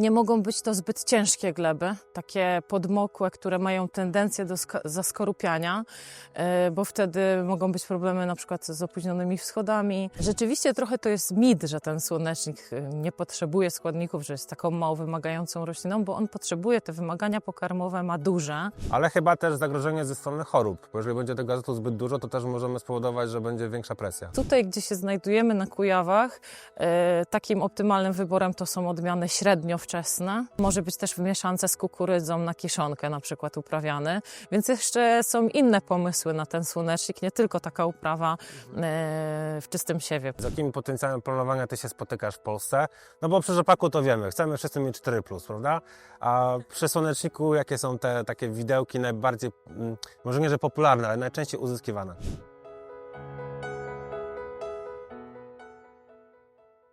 Nie mogą być to zbyt ciężkie gleby, takie podmokłe, które mają tendencję do zaskorupiania, e, bo wtedy mogą być problemy na przykład z opóźnionymi wschodami. Rzeczywiście trochę to jest mit, że ten słonecznik e, nie potrzebuje składników, że jest taką mało wymagającą rośliną, bo on potrzebuje te wymagania pokarmowe, ma duże. Ale chyba też zagrożenie ze strony chorób, bo jeżeli będzie tego azotu zbyt dużo, to też możemy spowodować, że będzie większa presja. Tutaj, gdzie się znajdujemy na Kujawach, e, takim optymalnym wyborem to są odmiany średnio wczesne. Może być też w mieszance z kukurydzą na kiszonkę na przykład uprawiany. Więc jeszcze są inne pomysły na ten słonecznik, nie tylko taka uprawa e, w czystym siewie. Z jakimi potencjałem planowania ty się spotykasz w Polsce? No bo przy rzepaku to wiemy, chcemy wszyscy mieć 4+, prawda? A przy słoneczniku jakie są te takie widełki najbardziej, mm, może nie że popularne, ale najczęściej uzyskiwane?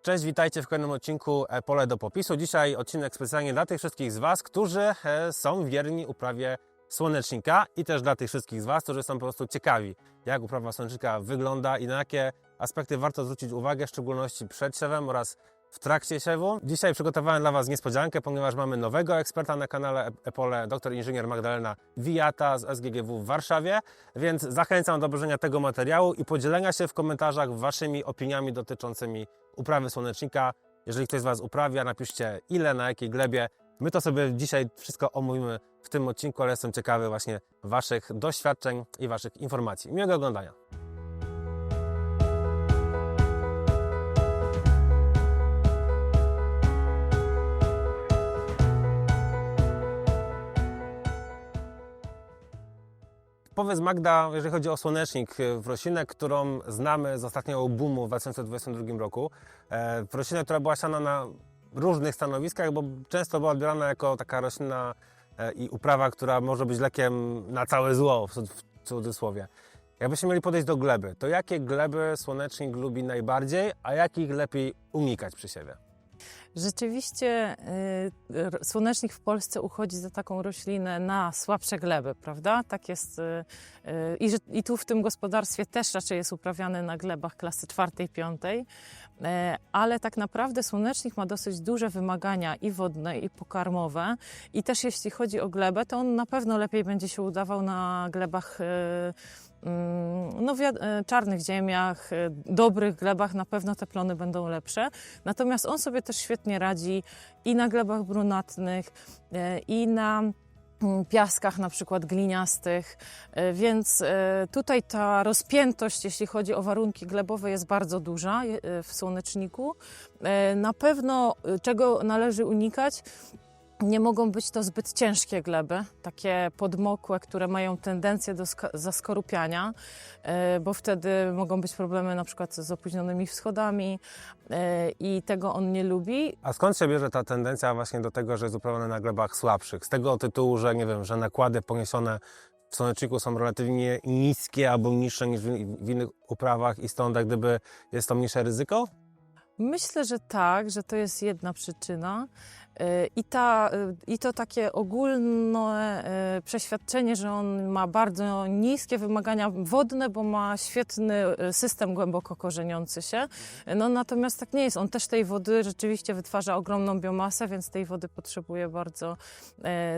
Cześć, witajcie w kolejnym odcinku e, Pole do popisu. Dzisiaj odcinek specjalnie dla tych wszystkich z Was, którzy e, są wierni uprawie słonecznika i też dla tych wszystkich z Was, którzy są po prostu ciekawi, jak uprawa słonecznika wygląda i na jakie aspekty warto zwrócić uwagę, w szczególności przed siewem oraz w trakcie siewu. Dzisiaj przygotowałem dla Was niespodziankę, ponieważ mamy nowego eksperta na kanale Epole, doktor inżynier Magdalena Wijata z SGGW w Warszawie, więc zachęcam do obejrzenia tego materiału i podzielenia się w komentarzach Waszymi opiniami dotyczącymi uprawy słonecznika. Jeżeli ktoś z Was uprawia, napiszcie ile, na jakiej glebie. My to sobie dzisiaj wszystko omówimy w tym odcinku, ale jestem ciekawy właśnie Waszych doświadczeń i Waszych informacji. Miłego oglądania. Powiedz Magda, jeżeli chodzi o słonecznik, e, roślinę, którą znamy z ostatniego boomu w 2022 roku, e, roślinę, która była siana na różnych stanowiskach, bo często była odbierana jako taka roślina e, i uprawa, która może być lekiem na całe zło, w cud- w cudzysłowie. Jakbyśmy mieli podejść do gleby, to jakie gleby słonecznik lubi najbardziej, a jakich lepiej unikać przy siewie? Rzeczywiście y, słonecznik w Polsce uchodzi za taką roślinę na słabsze gleby, prawda? Tak jest. y, y, I, że- I tu w tym gospodarstwie też raczej jest uprawiany na glebach klasy czwartej, piątej. E, Ale tak naprawdę słonecznik ma dosyć duże wymagania i wodne, i pokarmowe. I też jeśli chodzi o glebę, to on na pewno lepiej będzie się udawał na glebach mm, no, wi- e, czarnych ziemiach, e, dobrych glebach na pewno te plony będą lepsze. Natomiast on sobie też świetnie radzi i na glebach brunatnych, e, i na mm, piaskach na przykład gliniastych, więc tutaj ta rozpiętość, jeśli chodzi o warunki glebowe, jest bardzo duża w słoneczniku. Na pewno czego należy unikać, nie mogą być to zbyt ciężkie gleby, takie podmokłe, które mają tendencję do zaskorupiania, e, bo wtedy mogą być problemy na przykład z opóźnionymi wschodami e, i tego on nie lubi. A skąd się bierze ta tendencja właśnie do tego, że jest uprawiane na glebach słabszych? Z tego tytułu, że nie wiem, że nakłady poniesione w słoneczniku są relatywnie niskie albo niższe niż w innych uprawach i stąd jak gdyby jest to mniejsze ryzyko? Myślę, że tak, że to jest jedna przyczyna. Y, I, ta, y, I to takie ogólne y, przeświadczenie, że on ma bardzo niskie wymagania wodne, bo ma świetny system głęboko korzeniący się. No, natomiast tak nie jest. On też tej wody rzeczywiście wytwarza ogromną biomasę, więc tej wody potrzebuje bardzo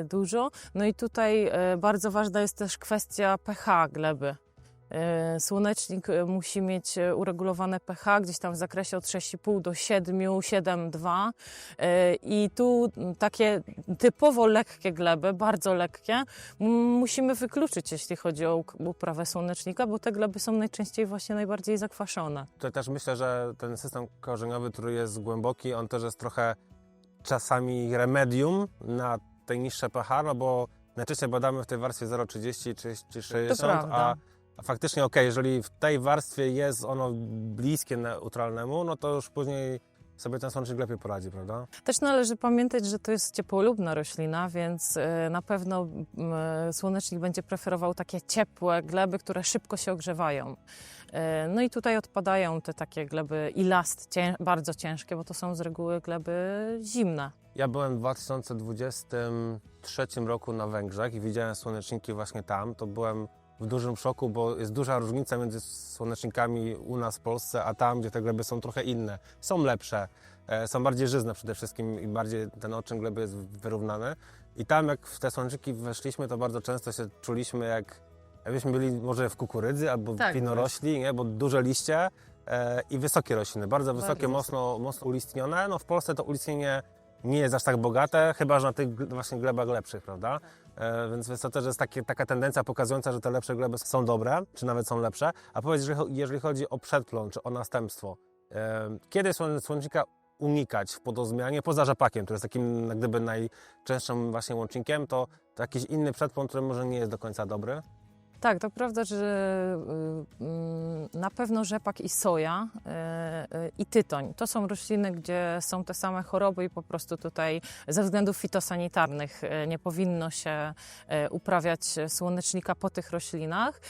dużo. No i tutaj bardzo ważna jest też kwestia pH gleby. E, Słonecznik e, musi mieć e, uregulowane pH gdzieś tam w zakresie od 6,5 do 7, 7,2 E, i tu takie typowo lekkie gleby, bardzo lekkie, musimy wykluczyć, jeśli chodzi o uprawę słonecznika, bo te gleby są najczęściej właśnie najbardziej zakwaszone. To też myślę, że ten system korzeniowy, który jest głęboki, on też jest trochę czasami remedium na te niższe pH, no bo najczęściej badamy w tej warstwie 0,30 czy, czy 60, prawda. a, a faktycznie okej, jeżeli w tej warstwie jest ono bliskie neutralnemu, no to już później sobie ten słonecznik lepiej poradzi, prawda? Też należy pamiętać, że to jest ciepłolubna roślina, więc e, na pewno m, słonecznik będzie preferował takie ciepłe gleby, które szybko się ogrzewają. E, No i tutaj odpadają te takie gleby i last bardzo ciężkie, bo to są z reguły gleby zimne. Ja byłem w 2023 roku na Węgrzech i widziałem słoneczniki właśnie tam. To byłem w dużym szoku, bo jest duża różnica między słonecznikami u nas w Polsce, a tam, gdzie te gleby są trochę inne. Są lepsze, e, są bardziej żyzne przede wszystkim i bardziej ten odczyn gleby jest wyrównany. I tam jak w te słonczyki weszliśmy, to bardzo często się czuliśmy jak jakbyśmy byli może w kukurydzy albo Tak, winorośli, nie? bo duże liście e, i wysokie rośliny, bardzo wysokie, Bardzo mocno, mocno ulistnione. No w Polsce to ulistnienie nie jest aż tak bogate, chyba że na tych właśnie glebach lepszych, prawda? E, więc, więc to też jest takie, taka tendencja pokazująca, że te lepsze gleby są dobre, czy nawet są lepsze. A powiedz, jeżeli, cho- jeżeli chodzi o przedplon, czy o następstwo, e, kiedy słone- słonecznika unikać w podozmianie, poza rzepakiem, który jest takim jak gdyby najczęstszym właśnie łącznikiem, to, to jakiś inny przedplon, który może nie jest do końca dobry? Tak, to prawda, że y, mm, na pewno rzepak i soja y, y, i tytoń to są rośliny, gdzie są te same choroby i po prostu tutaj ze względów fitosanitarnych nie powinno się uprawiać słonecznika po tych roślinach.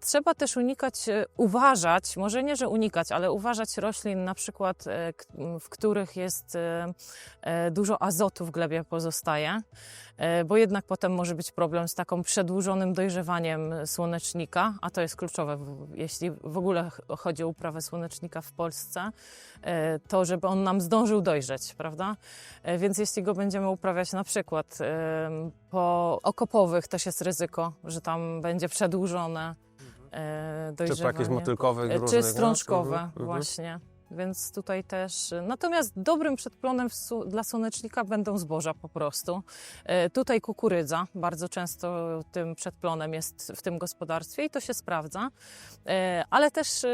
Trzeba też unikać, uważać, może nie, że unikać, ale uważać roślin na przykład, w których jest dużo azotu w glebie pozostaje bo jednak potem może być problem z taką przedłużonym dojrzewaniem słonecznika, a to jest kluczowe, jeśli w ogóle ch- chodzi o uprawę słonecznika w Polsce, e, to żeby on nam zdążył dojrzeć, prawda? E, Więc jeśli go będziemy uprawiać na przykład po okopowych, też jest ryzyko, że tam będzie przedłużone e, Czy dojrzewanie. jakichś motylkowych E, różnych? Czy strączkowe, Mhm, mhm. właśnie. Więc tutaj też. Natomiast dobrym przedplonem dla słonecznika będą zboża po prostu. E, Tutaj kukurydza bardzo często tym przedplonem jest w tym gospodarstwie i to się sprawdza. E, Ale też.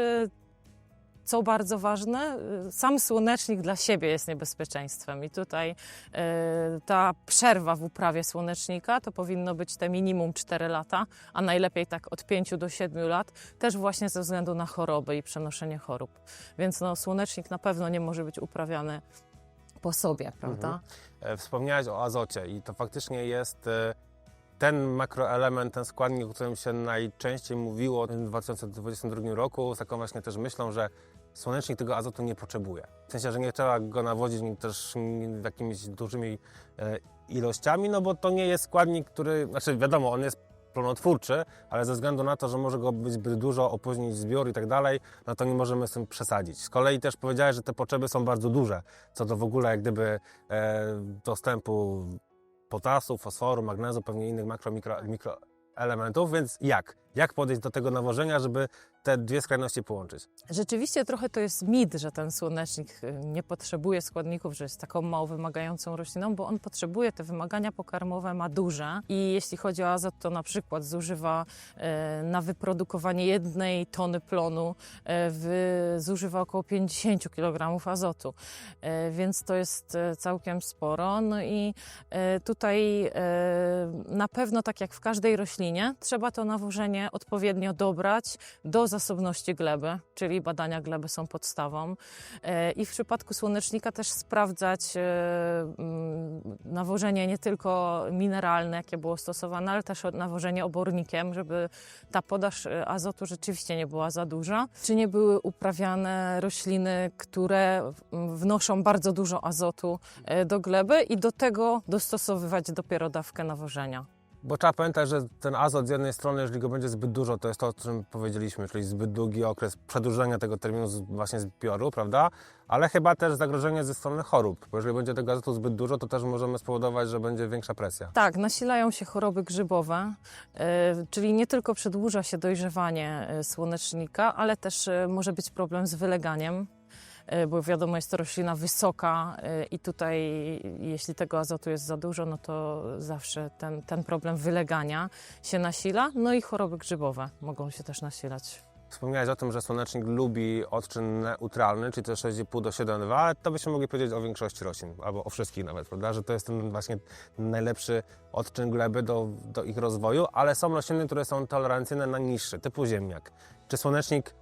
Co bardzo ważne, e, sam słonecznik dla siebie jest niebezpieczeństwem, i tutaj e, ta przerwa w uprawie słonecznika to powinno być te minimum 4 lata, a najlepiej tak od 5 do 7 lat, też właśnie ze względu na choroby i przenoszenie chorób. Więc no, słonecznik na pewno nie może być uprawiany po sobie, prawda? E, Wspomniałeś o azocie i to faktycznie jest e, ten makroelement, ten składnik, o którym się najczęściej mówiło w 2022 roku, z taką właśnie też myślą, że słonecznik tego azotu nie potrzebuje. W sensie, że nie trzeba go nawodzić też jakimiś dużymi e, ilościami, no bo to nie jest składnik, który, znaczy wiadomo, on jest plonotwórczy, ale ze względu na to, że może go być zbyt dużo, opóźnić zbiór i tak dalej, no to nie możemy z tym przesadzić. Z kolei też powiedziałeś, że te potrzeby są bardzo duże, co do w ogóle jak gdyby e, dostępu potasu, fosforu, magnezu, pewnie innych makro, mikro, mikroelementów, więc jak? Jak podejść do tego nawożenia, żeby te dwie skrajności połączyć? Rzeczywiście trochę to jest mit, że ten słonecznik y, nie potrzebuje składników, że jest taką mało wymagającą rośliną, bo on potrzebuje te wymagania pokarmowe, ma duże i jeśli chodzi o azot, to na przykład zużywa e, na wyprodukowanie jednej tony plonu, w, zużywa około 50 kg azotu, więc to jest całkiem sporo. No i tutaj na pewno, tak jak w każdej roślinie, trzeba to nawożenie odpowiednio dobrać do zasobności gleby, czyli badania gleby są podstawą. E, I w przypadku słonecznika też sprawdzać e, mm, nawożenie nie tylko mineralne, jakie było stosowane, ale też nawożenie obornikiem, żeby ta podaż e, azotu rzeczywiście nie była za duża. Czy nie były uprawiane rośliny, które mm, wnoszą bardzo dużo azotu do gleby i do tego dostosowywać dopiero dawkę nawożenia. Bo trzeba pamiętać, że ten azot z jednej strony, jeżeli go będzie zbyt dużo, to jest to, o czym powiedzieliśmy, czyli zbyt długi okres przedłużenia tego terminu właśnie zbioru, prawda? Ale chyba też zagrożenie ze strony chorób, bo jeżeli będzie tego azotu zbyt dużo, to też możemy spowodować, że będzie większa presja. Tak, nasilają się choroby grzybowe, e, czyli nie tylko przedłuża się dojrzewanie e, słonecznika, ale też e, może być problem z wyleganiem, bo wiadomo, jest to roślina wysoka e, i tutaj jeśli tego azotu jest za dużo, no to zawsze ten, ten problem wylegania się nasila, no i choroby grzybowe mogą się też nasilać. Wspomniałeś o tym, że słonecznik lubi odczyn neutralny, czyli to 6,5 do 7,2. To byśmy mogli powiedzieć o większości roślin, albo o wszystkich nawet, prawda? Że to jest ten właśnie najlepszy odczyn gleby do, do ich rozwoju, ale są rośliny, które są tolerancyjne na niższy, typu ziemniak. Czy słonecznik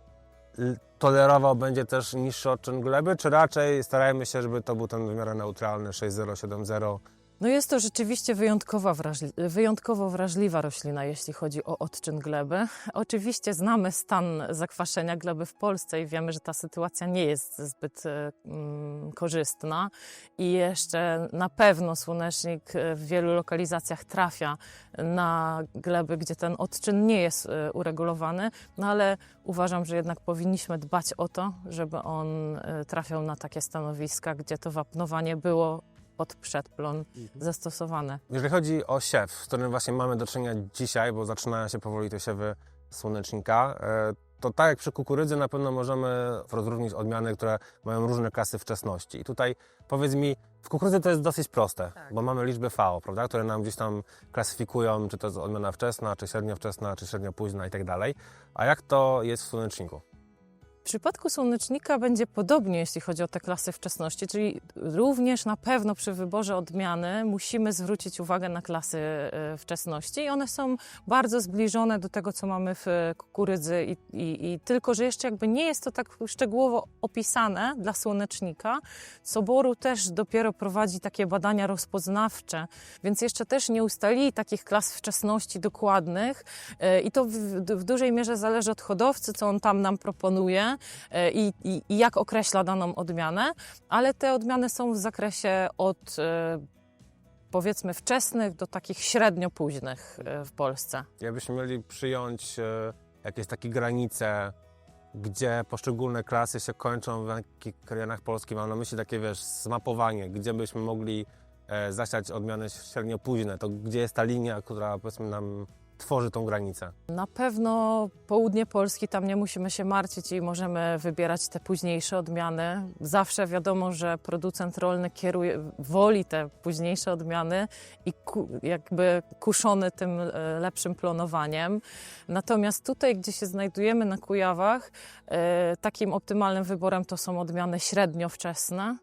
tolerował będzie też niższy odczyn gleby, czy raczej starajmy się, żeby to był ten w miarę neutralny 6,0, 7,0, No jest to rzeczywiście wyjątkowa wrażli- wyjątkowo wrażliwa roślina, jeśli chodzi o odczyn gleby. Oczywiście znamy stan zakwaszenia gleby w Polsce i wiemy, że ta sytuacja nie jest zbyt e, mm, korzystna i jeszcze na pewno słonecznik w wielu lokalizacjach trafia na gleby, gdzie ten odczyn nie jest e, uregulowany, no ale uważam, że jednak powinniśmy dbać o to, żeby on e, trafiał na takie stanowiska, gdzie to wapnowanie było pod przedplon zastosowane. Jeżeli chodzi o siew, z którym właśnie mamy do czynienia dzisiaj, bo zaczynają się powoli te siewy słonecznika, e, to tak jak przy kukurydzy na pewno możemy rozróżnić odmiany, które mają różne klasy wczesności. I tutaj powiedz mi, w kukurydzy to jest dosyć proste, Tak. bo mamy liczby VO, prawda, które nam gdzieś tam klasyfikują, czy to jest odmiana wczesna, czy średnio wczesna, czy średnio późna i tak dalej. A jak to jest w słoneczniku? Przypadku słonecznika będzie podobnie, jeśli chodzi o te klasy wczesności, czyli również na pewno przy wyborze odmiany musimy zwrócić uwagę na klasy e, wczesności i one są bardzo zbliżone do tego, co mamy w kukurydzy i, i, i tylko, że jeszcze jakby nie jest to tak szczegółowo opisane dla słonecznika. Soboru też dopiero prowadzi takie badania rozpoznawcze, więc jeszcze też nie ustalili takich klas wczesności dokładnych e, i to w, w dużej mierze zależy od hodowcy, co on tam nam proponuje i, i, i jak określa daną odmianę, ale te odmiany są w zakresie od e, powiedzmy wczesnych do takich średnio późnych e, w Polsce. Jakbyśmy mieli przyjąć e, jakieś takie granice, gdzie poszczególne klasy się kończą w jakich rejonach Polski, mam na myśli takie, wiesz, zmapowanie, gdzie byśmy mogli e, zasiać odmiany średnio późne, to gdzie jest ta linia, która powiedzmy nam tworzy tą granicę? Na pewno południe Polski, tam nie musimy się martwić i możemy wybierać te późniejsze odmiany. Zawsze wiadomo, że producent rolny kieruje, woli te późniejsze odmiany i ku, jakby kuszony tym e, lepszym plonowaniem. Natomiast tutaj, gdzie się znajdujemy na Kujawach, e, takim optymalnym wyborem to są odmiany średnio wczesne.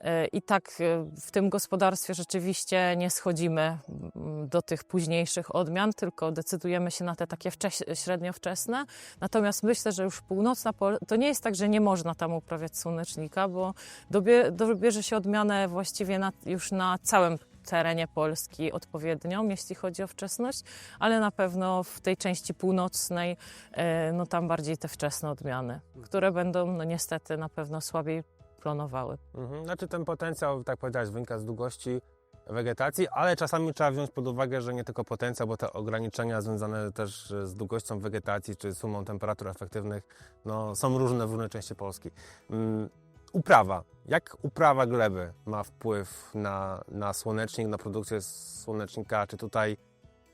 E, I tak e, w tym gospodarstwie rzeczywiście nie schodzimy mm, do tych późniejszych odmian, tylko decydujemy się na te takie wcześ- średnio wczesne. Natomiast myślę, że już północna Pol- to nie jest tak, że nie można tam uprawiać słonecznika, bo dobie- dobierze się odmianę właściwie na, już na całym terenie Polski odpowiednią, jeśli chodzi o wczesność, ale na pewno w tej części północnej, e, no tam bardziej te wczesne odmiany, które będą no niestety na pewno słabiej plonowały. Mhm. Znaczy ten potencjał, tak powiedziałeś, wynika z długości wegetacji, ale czasami trzeba wziąć pod uwagę, że nie tylko potencjał, bo te ograniczenia związane też z długością wegetacji czy sumą temperatur efektywnych no, są różne w różnej części Polski. Mm, Uprawa. Jak uprawa gleby ma wpływ na, na słonecznik, na produkcję słonecznika? Czy tutaj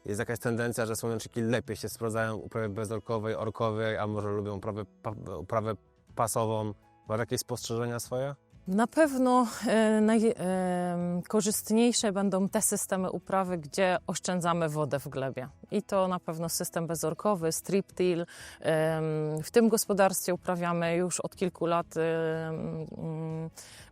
jest jakaś tendencja, że słoneczniki lepiej się sprawdzają w uprawie bezorkowej, orkowej, a może lubią uprawę, uprawę pasową? Masz jakieś spostrzeżenia swoje? Na pewno e, najkorzystniejsze będą te systemy uprawy, gdzie oszczędzamy wodę w glebie. I to na pewno system bezorkowy, strip till. W tym gospodarstwie uprawiamy już od kilku lat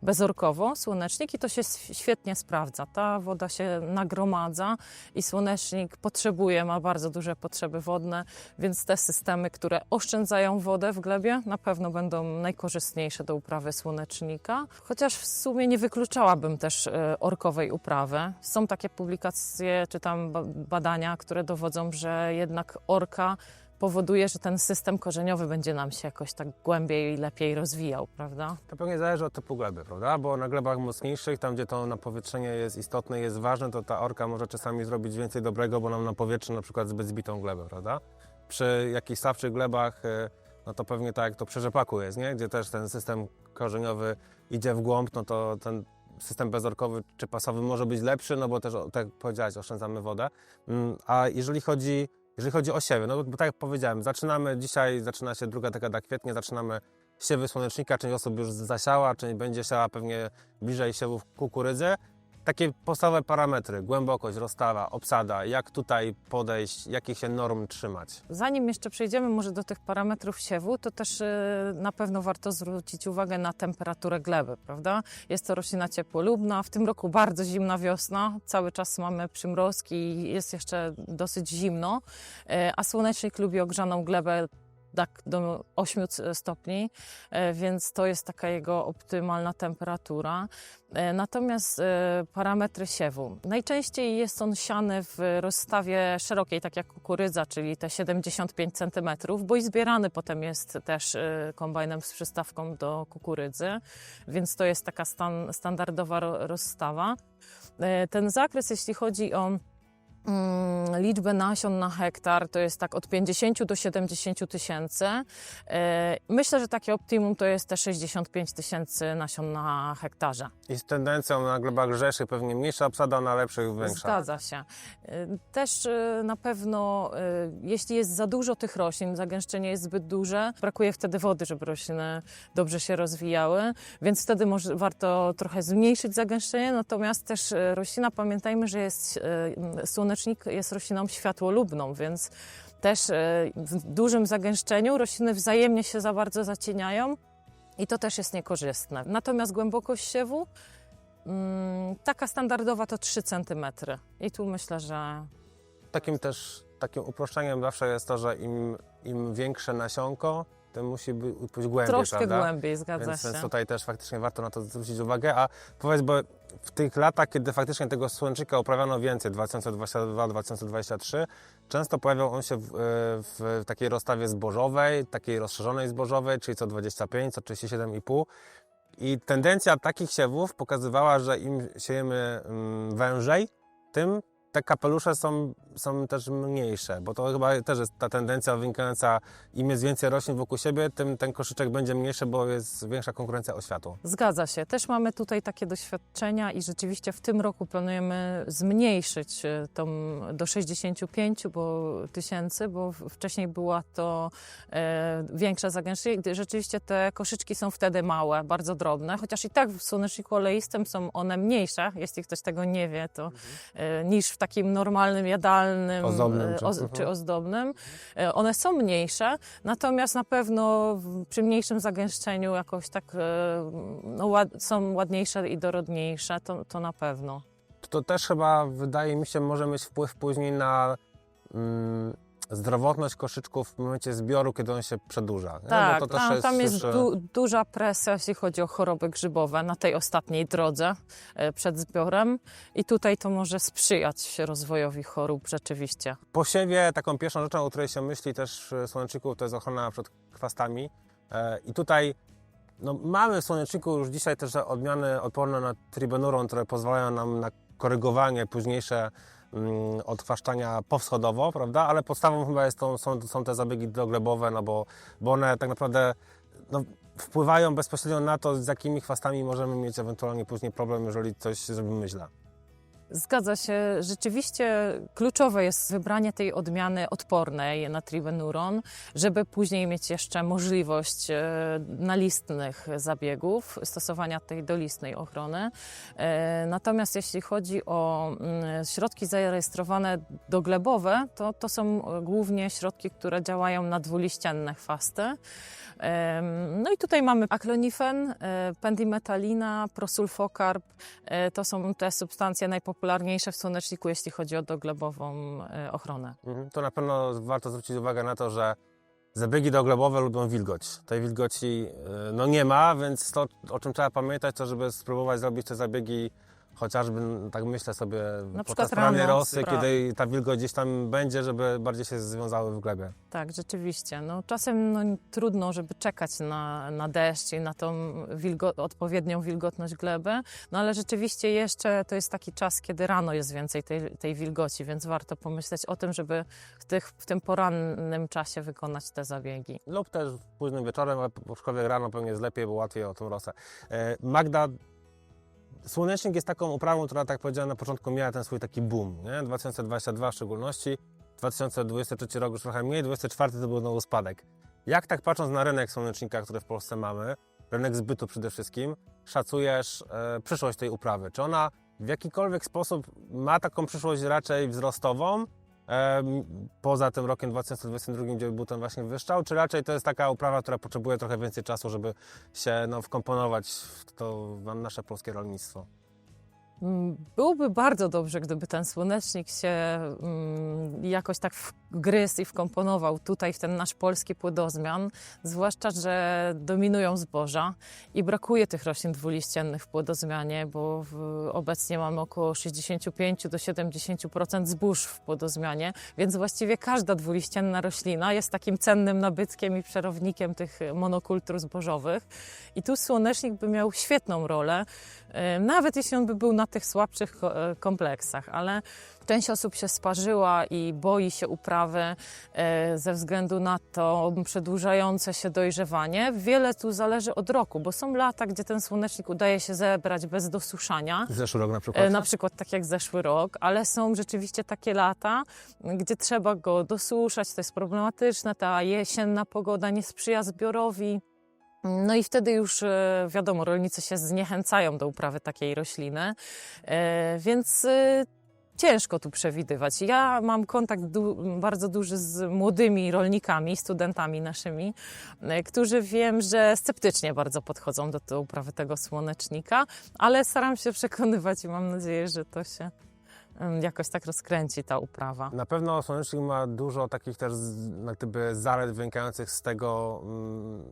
bezorkowo słonecznik i to się świetnie sprawdza. Ta woda się nagromadza i słonecznik potrzebuje, ma bardzo duże potrzeby wodne, więc te systemy, które oszczędzają wodę w glebie, na pewno będą najkorzystniejsze do uprawy słonecznika. Chociaż w sumie nie wykluczałabym też e, orkowej uprawy. Są takie publikacje czy tam ba- badania, które dowodzą, że jednak orka powoduje, że ten system korzeniowy będzie nam się jakoś tak głębiej i lepiej rozwijał, prawda? To pewnie zależy od typu gleby, prawda? Bo na glebach mocniejszych, tam gdzie to napowietrzenie jest istotne, jest ważne, to ta orka może czasami zrobić więcej dobrego, bo nam napowietrze na przykład zbyt zbitą glebę, prawda? Przy jakichś słabszych glebach, e, no to pewnie tak jak to przy rzepaku jest, nie? Gdzie też ten system korzeniowy idzie w głąb, no to ten system bezorkowy czy pasowy może być lepszy, no bo też, tak jak powiedziałeś, oszczędzamy wodę. Mm, A jeżeli chodzi, jeżeli chodzi o siewy, no bo tak jak powiedziałem, zaczynamy dzisiaj, zaczyna się druga dekada kwietnia, zaczynamy siewy słonecznika, część osób już zasiała, część będzie siała pewnie bliżej siewów kukurydzy. Takie podstawowe parametry, głębokość, rozstawa, obsada, jak tutaj podejść, jakich się norm trzymać. Zanim jeszcze przejdziemy może do tych parametrów siewu, to też e, na pewno warto zwrócić uwagę na temperaturę gleby, prawda? Jest to roślina ciepłolubna, w tym roku bardzo zimna wiosna, cały czas mamy przymrozki i jest jeszcze dosyć zimno, e, a słonecznik lubi ogrzaną glebę tak do 8 c- stopni, e, więc to jest taka jego optymalna temperatura. E, Natomiast e, parametry siewu. Najczęściej jest on siany w rozstawie szerokiej, tak jak kukurydza, czyli te 75 cm, bo i zbierany potem jest też kombajnem z przystawką do kukurydzy, więc to jest taka stan, standardowa ro, rozstawa. Ten zakres, jeśli chodzi o liczbę nasion na hektar, to jest tak od 50 do 70 tysięcy. E, Myślę, że takie optimum to jest te 65 tysięcy nasion na hektarze. I z tendencją na glebach lżejszych pewnie mniejsza obsada, na lepszych większa. Zgadza się. Y, Też y, na pewno, jeśli jest za dużo tych roślin, zagęszczenie jest zbyt duże, brakuje wtedy wody, żeby rośliny dobrze się rozwijały, więc wtedy może warto trochę zmniejszyć zagęszczenie. Natomiast też roślina, pamiętajmy, że jest, y, słonecznik jest rośliną światłolubną, więc też y, w dużym zagęszczeniu rośliny wzajemnie się za bardzo zacieniają. I to też jest niekorzystne. Natomiast głębokość siewu Mm, taka standardowa to 3 cm. I tu myślę, że Takim też takim uproszczeniem zawsze jest to, że im, im większe nasionko, tym musi pójść głębiej, troszkę prawda? głębiej, zgadza Więc, się. więc tutaj też faktycznie warto na to zwrócić uwagę. A powiedz, bo w tych latach, kiedy faktycznie tego słonecznika uprawiano więcej, 2022-2023, często pojawiał on się w, e, w takiej rozstawie zbożowej, takiej rozszerzonej zbożowej, czyli co 25, co 37,5. I tendencja takich siewów pokazywała, że im siejemy mm, wężej, tym te kapelusze są, są też mniejsze, bo to chyba też jest ta tendencja wynikająca, im jest więcej roślin wokół siebie, tym ten koszyczek będzie mniejszy, bo jest większa konkurencja o światło. Zgadza się. Też mamy tutaj takie doświadczenia i rzeczywiście w tym roku planujemy zmniejszyć e, tą do 65 bo, tysięcy, bo wcześniej była to e, większa zagęszczenie. Rzeczywiście te koszyczki są wtedy małe, bardzo drobne, chociaż i tak w słoneczniku oleistym są one mniejsze, jeśli ktoś tego nie wie, to e, niż w takim normalnym, jadalnym Ozdobnym e, czy- oz- mhm. czy ozdobnym. E, One są mniejsze, natomiast na pewno w- przy mniejszym zagęszczeniu jakoś tak e, no, są ładniejsze i dorodniejsze, to, to na pewno. To też chyba, wydaje mi się, może mieć wpływ później na mm, zdrowotność koszyczków w momencie zbioru, kiedy on się przedłuża. nie? Tak, bo to też tam, tam jest du, duża presja, jeśli chodzi o choroby grzybowe na tej ostatniej drodze e, przed zbiorem i tutaj to może sprzyjać rozwojowi chorób rzeczywiście. Po siewie taką pierwszą rzeczą, o której się myśli też w słoneczniku, to jest ochrona przed chwastami. E, I tutaj no, mamy w słoneczniku już dzisiaj też odmiany odporne na tribenuron, które pozwalają nam na korygowanie późniejsze odchwaszczania powschodowo, prawda? Ale podstawą chyba jest to, są, są te zabiegi doglebowe, no bo, bo one tak naprawdę no, wpływają bezpośrednio na to, z jakimi chwastami możemy mieć ewentualnie później problem, jeżeli coś zrobimy źle. Zgadza się. Rzeczywiście kluczowe jest wybranie tej odmiany odpornej na tribenuron, żeby później mieć jeszcze możliwość e, nalistnych zabiegów, stosowania tej dolistnej ochrony. E, Natomiast jeśli chodzi o mm, środki zarejestrowane doglebowe, to, to są e, głównie środki, które działają na dwuliścienne chwasty. Em, No i tutaj mamy aklonifen, e, pendimetalina, prosulfokarb. E, To są te substancje najpopularniejsze w słoneczniku, jeśli chodzi o doglebową e, ochronę. Mhm. To na pewno warto zwrócić uwagę na to, że zabiegi doglebowe lubią wilgoć. Tej wilgoci y, no nie ma, więc to, o czym trzeba pamiętać, to żeby spróbować zrobić te zabiegi chociażby, tak myślę sobie, Na podczas rano, rosy, kiedy ta wilgoć gdzieś tam będzie, żeby bardziej się związały w glebie. Tak, rzeczywiście. No, czasem no, trudno, żeby czekać na, na deszcz i na tą wilgo- odpowiednią wilgotność gleby, no ale rzeczywiście jeszcze to jest taki czas, kiedy rano jest więcej tej, tej wilgoci, więc warto pomyśleć o tym, żeby w, tych, w tym porannym czasie wykonać te zabiegi. Lub też późnym wieczorem, ale aczkolwiek rano pewnie jest lepiej, bo łatwiej o tą rosę. E, Magda, słonecznik jest taką uprawą, która, tak powiedziałem na początku, miała ten swój taki boom, nie? 2022 w szczególności, 2023 rok już trochę mniej, 2024 to był znowu spadek. Jak tak patrząc na rynek słonecznika, który w Polsce mamy, rynek zbytu przede wszystkim, szacujesz e, przyszłość tej uprawy? Czy ona w jakikolwiek sposób ma taką przyszłość raczej wzrostową, poza tym rokiem 2022, gdzie był ten właśnie wyszczał, czy raczej to jest taka uprawa, która potrzebuje trochę więcej czasu, żeby się no, wkomponować w to nasze polskie rolnictwo? Mm, Byłoby bardzo dobrze, gdyby ten słonecznik się mm, jakoś tak wgryzł i wkomponował tutaj w ten nasz polski płodozmian, zwłaszcza, że dominują zboża i brakuje tych roślin dwuliściennych w płodozmianie, bo obecnie mamy około 65 do 70% zbóż w płodozmianie, więc właściwie każda dwuliścienna roślina jest takim cennym nabytkiem i przerownikiem tych monokultur zbożowych. I tu słonecznik by miał świetną rolę, e, nawet jeśli on by był na tych słabszych e, kompleksach, ale część osób się sparzyła i boi się uprawy e, ze względu na to przedłużające się dojrzewanie. Wiele tu zależy od roku, bo są lata, gdzie ten słonecznik udaje się zebrać bez dosuszania. Zeszły rok na przykład. E, Na przykład tak jak zeszły rok, ale są rzeczywiście takie lata, gdzie trzeba go dosuszać, to jest problematyczne, ta jesienna pogoda nie sprzyja zbiorowi. No i wtedy już e, wiadomo, rolnicy się zniechęcają do uprawy takiej rośliny, e, więc e, ciężko tu przewidywać. Ja mam kontakt du bardzo duży z młodymi rolnikami, studentami naszymi, którzy wiem, że sceptycznie bardzo podchodzą do, uprawy tego słonecznika, ale staram się przekonywać i mam nadzieję, że to się jakoś tak rozkręci ta uprawa. Na pewno słonecznik ma dużo takich też jak gdyby zalet wynikających z tego, mm,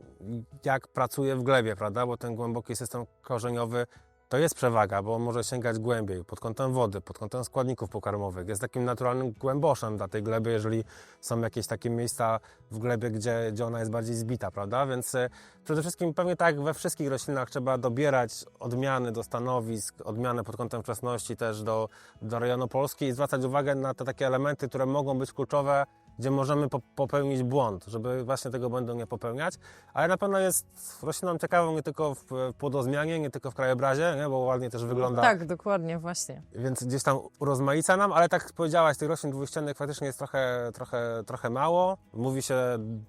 jak pracuje w glebie, prawda? Bo ten głęboki system korzeniowy to jest przewaga, bo może sięgać głębiej pod kątem wody, pod kątem składników pokarmowych. Jest takim naturalnym głęboszem dla tej gleby, jeżeli są jakieś takie miejsca w glebie, gdzie, gdzie ona jest bardziej zbita, prawda? Więc e, przede wszystkim pewnie tak we wszystkich roślinach trzeba dobierać odmiany do stanowisk, odmiany pod kątem wczesności też do, do rejonu Polski i zwracać uwagę na te takie elementy, które mogą być kluczowe, gdzie możemy po, popełnić błąd, żeby właśnie tego błędu nie popełniać. Ale na pewno jest rośliną ciekawą nie tylko w, płodozmianie, nie tylko w krajobrazie, nie? bo ładnie też wygląda. Tak, dokładnie, właśnie. Więc gdzieś tam urozmaica nam, ale tak jak powiedziałaś, tych roślin dwuściennych faktycznie jest trochę, trochę, trochę mało. Mówi się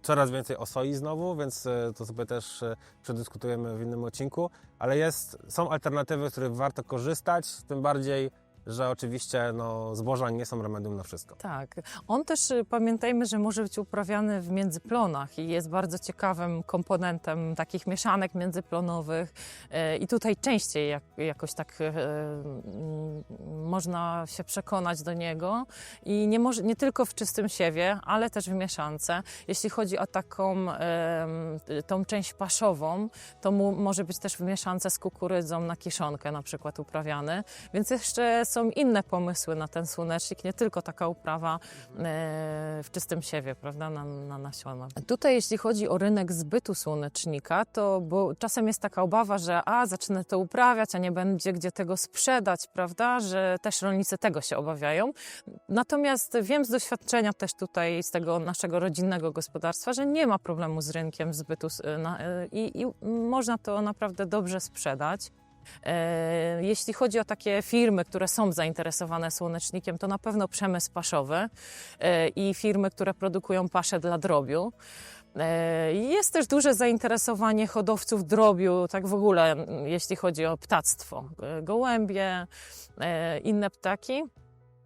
coraz więcej o soi znowu, więc e, to sobie też e, przedyskutujemy w innym odcinku. Ale jest, są alternatywy, z których warto korzystać, tym bardziej, że oczywiście no, zboża nie są remedium na wszystko. Tak. On też y, pamiętajmy, że może być uprawiany w międzyplonach i jest bardzo ciekawym komponentem takich mieszanek międzyplonowych. E, I tutaj częściej jak, jakoś tak e, mm, można się przekonać do niego. I nie, może, nie tylko w czystym siewie, ale też w mieszance. Jeśli chodzi o taką em, tą część paszową, to może być też w mieszance z kukurydzą na kiszonkę na przykład uprawiany. Więc jeszcze są inne pomysły na ten słonecznik, nie tylko taka uprawa e, w czystym siewie, prawda, na, na nasiona. Tutaj jeśli chodzi o rynek zbytu słonecznika, to bo czasem jest taka obawa, że a, zacznę to uprawiać, a nie będzie gdzie tego sprzedać, prawda, że też rolnicy tego się obawiają. Natomiast wiem z doświadczenia też tutaj z tego naszego rodzinnego gospodarstwa, że nie ma problemu z rynkiem zbytu e, i, i można to naprawdę dobrze sprzedać. E, Jeśli chodzi o takie firmy, które są zainteresowane słonecznikiem, to na pewno przemysł paszowy e, i firmy, które produkują pasze dla drobiu. E, Jest też duże zainteresowanie hodowców drobiu, tak w ogóle, jeśli chodzi o ptactwo. Gołębie, inne ptaki.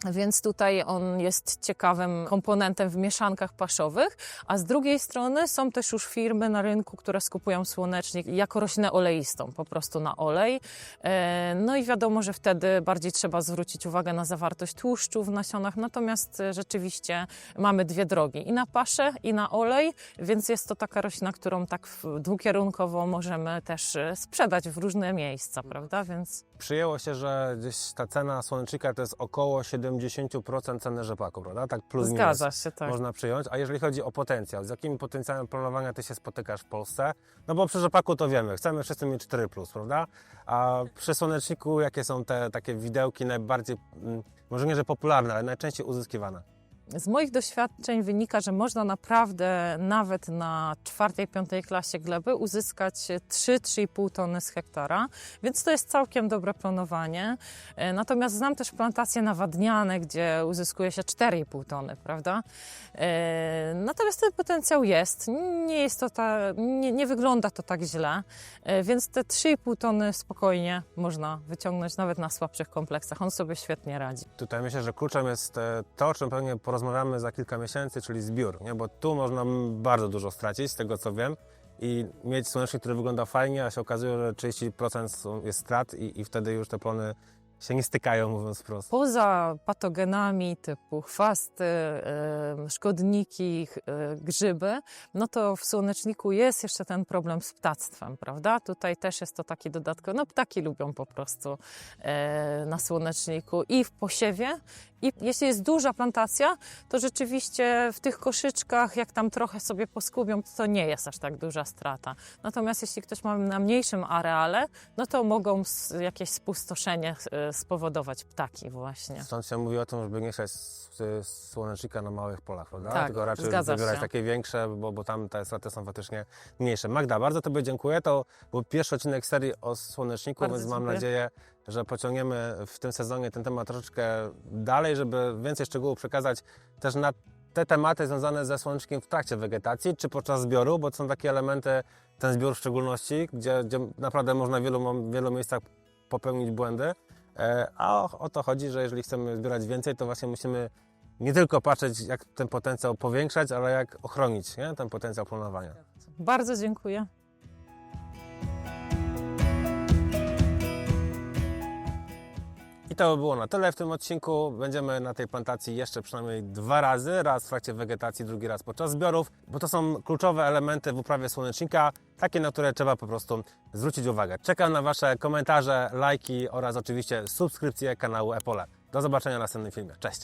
Więc tutaj on jest ciekawym komponentem w mieszankach paszowych, a z drugiej strony są też już firmy na rynku, które skupują słonecznik jako roślinę oleistą, po prostu na olej. E, No i wiadomo, że wtedy bardziej trzeba zwrócić uwagę na zawartość tłuszczu w nasionach, natomiast e, rzeczywiście mamy dwie drogi, i na paszę, i na olej, więc jest to taka roślina, którą tak dwukierunkowo możemy też e, sprzedać w różne miejsca, prawda? Więc Przyjęło się, że gdzieś ta cena słonecznika to jest około 70% ceny rzepaku, prawda? Tak plus minus. zgadza się, tak. można przyjąć. A jeżeli chodzi o potencjał, z jakimi potencjałem planowania ty się spotykasz w Polsce? No bo przy rzepaku to wiemy, chcemy wszyscy mieć 4, prawda? A przy słoneczniku jakie są te takie widełki najbardziej, mm, może nie że popularne, ale najczęściej uzyskiwane? Z moich doświadczeń wynika, że można naprawdę nawet na czwartej, piątej klasie gleby uzyskać 3-3,5 tony z hektara, więc to jest całkiem dobre planowanie. E, Natomiast znam też plantacje nawadniane, gdzie uzyskuje się 4,5 tony, prawda? E, Natomiast ten potencjał jest. Nie jest to ta, nie, nie wygląda to tak źle, E, więc te 3,5 tony spokojnie można wyciągnąć nawet na słabszych kompleksach. On sobie świetnie radzi. Tutaj myślę, że kluczem jest to, o czym pewnie porozmawiamy za kilka miesięcy, czyli zbiór, nie? bo tu można bardzo dużo stracić, z tego co wiem, i mieć słonecznik, który wygląda fajnie, a się okazuje, że 30% są- jest strat i, i wtedy już te plony się nie stykają, mówiąc wprost. Poza patogenami typu chwasty, szkodniki, e, grzyby, no to w słoneczniku jest jeszcze ten problem z ptactwem, prawda? Tutaj też jest to taki dodatkowy, no ptaki lubią po prostu e, na słoneczniku i w posiewie. I jeśli jest duża plantacja, to rzeczywiście w tych koszyczkach, jak tam trochę sobie poskubią, to, nie jest aż tak duża strata. Natomiast jeśli ktoś ma na mniejszym areale, no to mogą jakieś spustoszenie e, spowodować ptaki właśnie. Stąd się mówi o tym, żeby nie siać słonecznika na małych polach, prawda? Tak, Tylko raczej wybierać takie większe, bo, bo tam te straty są faktycznie mniejsze. Magda, bardzo Tobie dziękuję. To był pierwszy odcinek serii o słoneczniku, Bardzo więc mam dziękuję. nadzieję, że pociągniemy w tym sezonie ten temat troszeczkę dalej, żeby więcej szczegółów przekazać też na te tematy związane ze słonecznikiem w trakcie wegetacji, czy podczas zbioru, bo są takie elementy, ten zbiór w szczególności, gdzie, gdzie naprawdę można w wielu, w wielu miejscach popełnić błędy. E, A o, o to chodzi, że jeżeli chcemy zbierać więcej, to właśnie musimy nie tylko patrzeć, jak ten potencjał powiększać, ale jak ochronić nie? ten potencjał planowania. Bardzo dziękuję. To by było na tyle w tym odcinku. Będziemy na tej plantacji jeszcze przynajmniej dwa razy. Raz w trakcie wegetacji, drugi raz podczas zbiorów, bo to są kluczowe elementy w uprawie słonecznika, takie, na które trzeba po prostu zwrócić uwagę. Czekam na Wasze komentarze, lajki oraz oczywiście subskrypcje kanału Epole. Do zobaczenia w następnym filmie. Cześć!